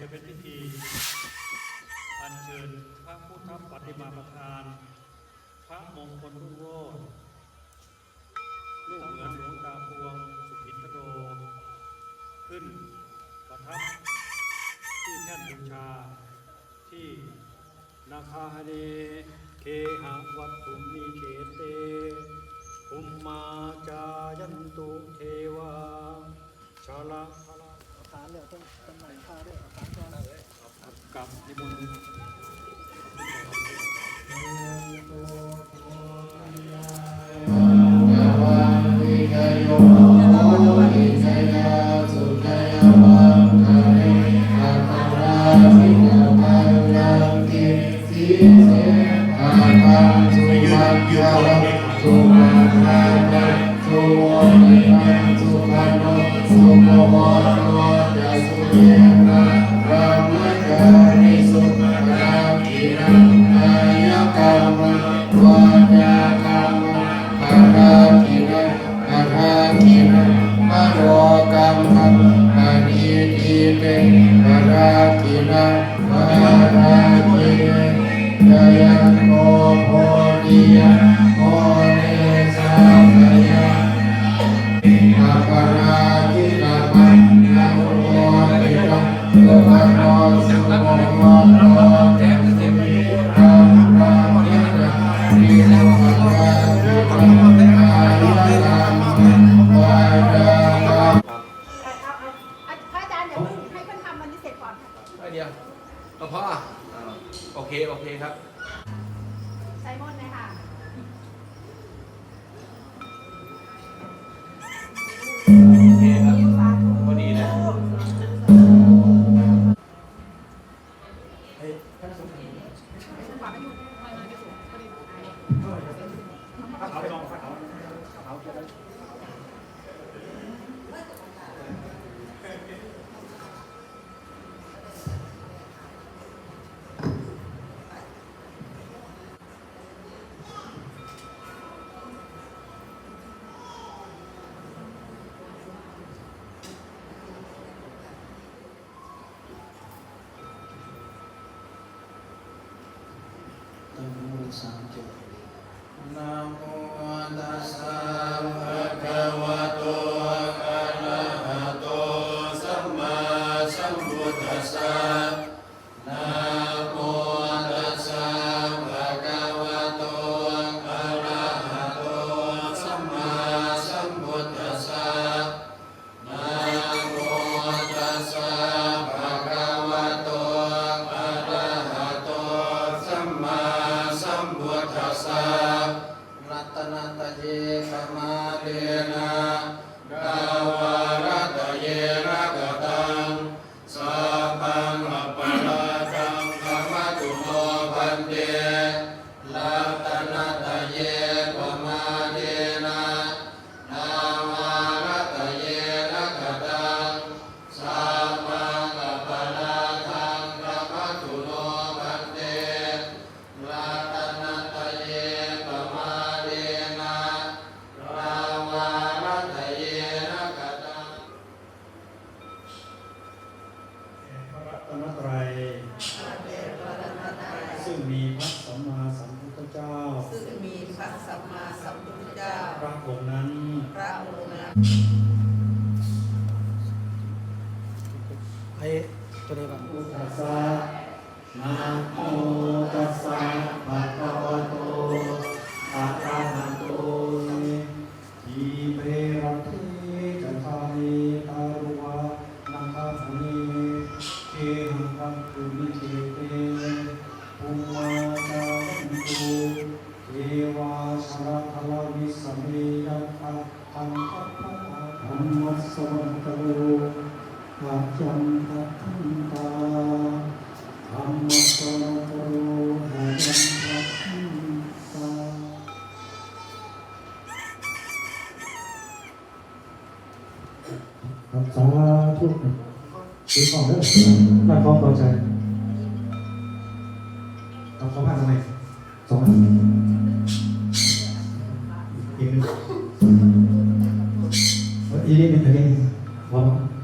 จะเป็นพิธีอัญเชิญพระพุทธปฏิมาประธาน พระมงคลรุ่งโรจน์ลูกเหมือนหลวงตาพวงสุขินทโรขึ้นประทับที่แท่นบูชาที่นาคาเนเคหะวัตถุมิเขเตภูมมาจายันตุเทวาชาละ พละขาเลือต้นต้นไหนข้าด้วยขารก่อนกับนิมนต์เอา คโอเคครับ ใช้มนต์เลยค่ะโอเคครับสาธุพอดีเลยเขาไปลองเขาเขาจะไรัตนตเยสมาเดนะ องค์นั้นพระองค์นั้น เมยัตถะธรรมะธรรมะสวันตโลอาจันตะทันตาธรรมะสรโตอาจันตะทันตาครับสาธุซื้อของเด้อถ้าขอ เอ้ยอี